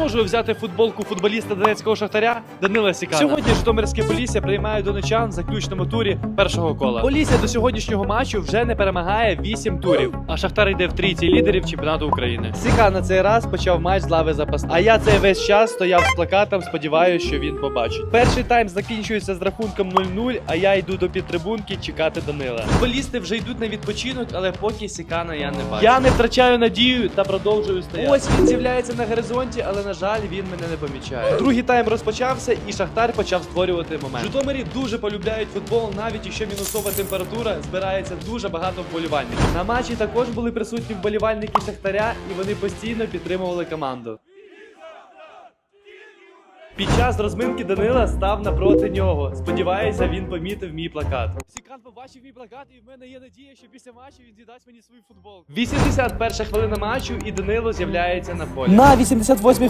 зможу взяти футболку футболіста Донецького шахтаря Данила Сікана. Сьогодні Житомирське Полісся приймає донечан в заключному турі першого кола. Полісся до сьогоднішнього матчу вже не перемагає 8 турів, а Шахтар йде в трійці лідерів чемпіонату України. Сіка на цей раз почав матч з лави запас. А я цей весь час стояв з плакатом, сподіваюся, що він побачить. Перший тайм закінчується з рахунком 0-0, а я йду до підтрибунки чекати Данила. Футболісти вже йдуть на відпочинок, але поки Сікана я не бачу. Я не втрачаю надію та продовжую стояти. Ось він з'являється на горизонті, але на жаль, він мене не помічає. Другий тайм розпочався, і Шахтар почав створювати момент. Житомирі дуже полюбляють футбол, навіть якщо мінусова температура збирається дуже багато вболівальників. На матчі також були присутні вболівальники Шахтаря, і вони постійно підтримували команду. Під час розминки Данила став напроти нього. Сподіваюся, він помітив мій плакат. Сікан побачив мій плакат, і в мене є надія, що після матчу він зідасть мені свою футболку. 81 хвилина матчу, і Данило з'являється на полі. На 88